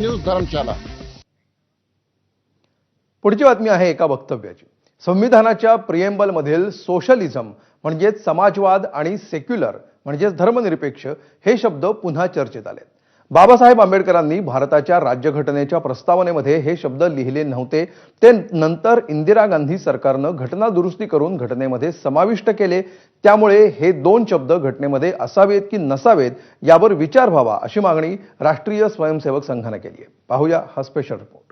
News Dharamshala. पुढची बातमी आहे एका वक्तव्याची. संविधानाच्या प्रियेंबलमधील सोशलिझम म्हणजेच समाजवाद आणि सेक्युलर म्हणजेच धर्मनिरपेक्ष हे शब्द पुन्हा चर्चेत आलेत. बाबासाहेब आंबेडकरांनी भारताच्या राज्यघटनेच्या प्रस्तावनेमध्ये हे शब्द लिहिले नव्हते. ते नंतर इंदिरा गांधी सरकारनं घटना दुरुस्ती करून घटनेमध्ये समाविष्ट केले. त्यामुळे हे दोन शब्द घटनेमध्ये असावेत की नसावेत यावर विचार व्हावा अशी मागणी राष्ट्रीय स्वयंसेवक संघानं केली आहे. पाहूया हा स्पेशल रिपोर्ट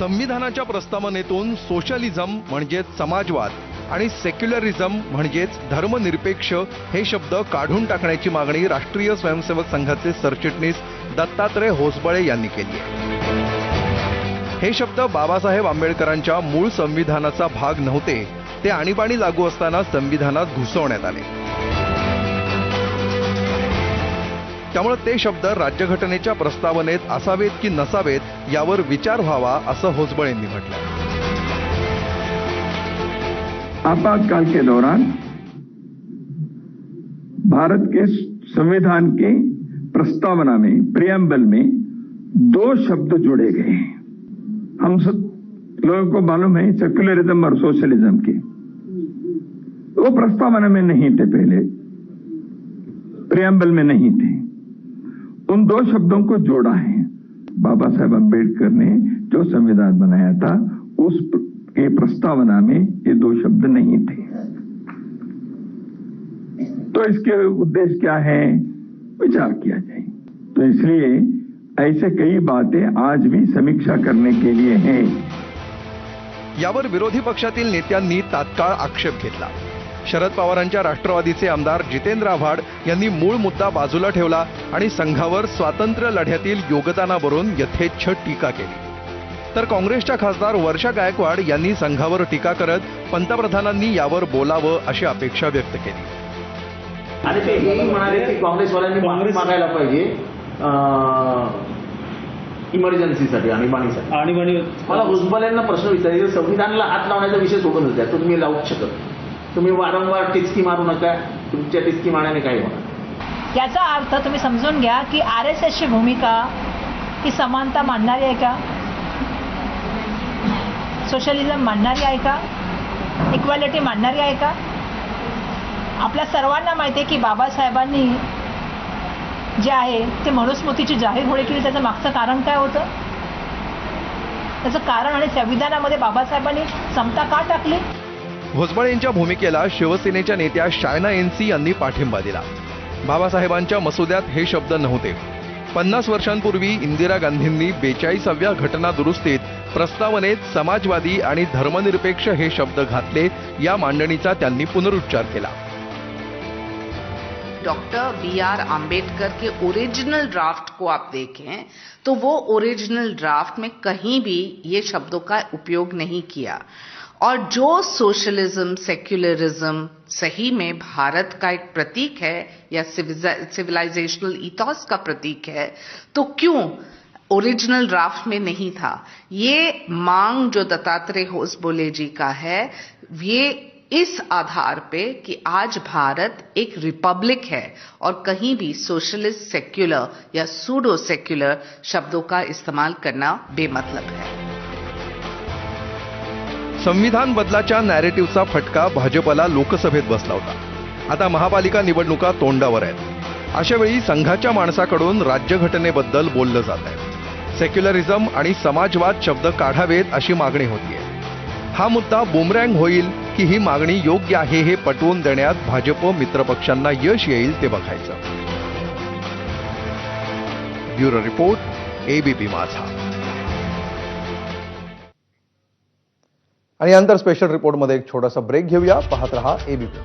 संविधानाच्या प्रस्तावनेतून सोशलिझम म्हणजेच समाजवाद आणि सेक्युलरिझम म्हणजेच धर्मनिरपेक्ष हे शब्द काढून टाकण्याची मागणी राष्ट्रीय स्वयंसेवक संघाचे सरचिटणीस दत्तात्रय होसबळे यांनी केली आहे. हे शब्द बाबासाहेब आंबेडकरांच्या मूळ संविधानाचा भाग नव्हते ते आणीबाणी लागू असताना संविधानात घुसवण्यात आले. ते शब्द राज्यघटनेच्या प्रस्तावनेत असावेत की नसावेत यावर विचार व्हावा असं म्हटलं. आपातकाल के दौरान भारत के संविधान के प्रस्तावना में प्रियम्बल में दो शब्द जोड़े गए हैं। हम सब लोगों को मालूम है सेक्युलरिज्म और सोशलिज्म के। वो प्रस्तावना में नहीं थे पहले। प्रियम्बल में नहीं थे। उन दो शब्दों को जोड़ा है। बाबा साहेब अंबेडकर ने जो संविधान बनाया था, उस के प्रस्तावना में ये दो शब्द नहीं थे। तो इसके उद्देश्य क्या है? विचार किया जाए। तो इसलिए ऐसे कई बातें आज भी समीक्षा करने के लिए हैं। यावर विरोधी पक्षातील नेत्यांनी तात्काळ आक्षेप घेतला. शरद पवारांच्या राष्ट्रवादीचे आमदार जितेंद्र आव्हाड यांनी मूळ मुद्दा बाजूला ठेवला आणि संघावर स्वातंत्र्य लढ्यातील योगदानावरून यथेच्छ टीका केली. तर काँग्रेसच्या खासदार वर्षा गायकवाड यांनी संघावर टीका करत पंतप्रधानांनी यावर बोलावं अशी अपेक्षा व्यक्त केली. आणि ते हेही म्हणाले की काँग्रेसवाल्यांनी माफी मागायला पाहिजे इमर्जन्सीसाठी आणीबाणीसाठी. आणीबाणी मला भुजबळ यांना प्रश्न विचारायचे संविधानाला हात लावण्याचा विषय सोडून होत्या तो तुम्ही लावूच शकत तुम्ही वारंवार टिचकी मारू नका तुमच्या टिचकी मारण्याने काही होणार याचा अर्थ तुम्ही समजून घ्या की आर एस एसची भूमिका ही समानता मानणारी आहे का? सोशलिझम मानणारी आहे का? इक्वॅलिटी मानणारी आहे का? आपल्या सर्वांना माहिती आहे की बाबासाहेबांनी जे आहे ते मनुस्मृतीची जाहीर होळी केली. त्याचं मागचं कारण काय होतं? त्याचं कारण आणि संविधानामध्ये बाबासाहेबांनी समता का टाकली? भुजबळ यांच्या भूमिकेला शिवसेनेच्या नेत्या शायना एनसी यांनी पाठिंबा दिला. बाबासाहेबांच्या मसुद्यात हे शब्द नव्हते. पन्नास वर्षांपूर्वी इंदिरा गांधींनी बेचाळीसाव्या घटना दुरुस्तीत प्रस्तावनेत समाजवादी आणि धर्मनिरपेक्ष हे शब्द घातले या मांडणीचा त्यांनी पुनरुच्चार केला. डॉक्टर बी आर आम्बेडकर के ओरिजिनल ड्राफ्ट को आप देखें तो वो ओरिजिनल ड्राफ्ट में कहीं भी ये शब्दों का उपयोग नहीं किया। और जो सोशलिज्म सेक्युलरिज्म सही में भारत का एक प्रतीक है या सिविलाइजेशनल इथॉस का प्रतीक है तो क्यों ओरिजिनल ड्राफ्ट में नहीं था? ये मांग जो दत्तात्रेय होस बोले जी का है, ये इस आधार पे कि आज भारत एक रिपब्लिक है और कहीं भी सोशलिस्ट सेक्युलर या सूडो सेक्युलर शब्दों का इस्तेमाल करना बेमतलब है। संविधान बदलाच्या नॅरेटिव्हचा फटका भाजपला लोकसभेत बसला होता. आता महापालिका निवडणुका तोंडावर आहेत. अशा वेळी संघाच्या माणसाकडून राज्यघटनेबद्दल बोललं जात आहे. सेक्युलरिझम आणि समाजवाद शब्द काढावेत अशी मागणी होतीये. हा मुद्दा बुमरँग होईल की ही मागणी योग्य आहे हे पटवून देण्यात भाजप मित्रपक्षांना यश येईल ते बघायचं. ब्युरो रिपोर्ट एबीपी माझा. आणि यानंतर स्पेशल रिपोर्टमध्ये एक छोटासा ब्रेक घेऊया. पाहत रहा एबीपी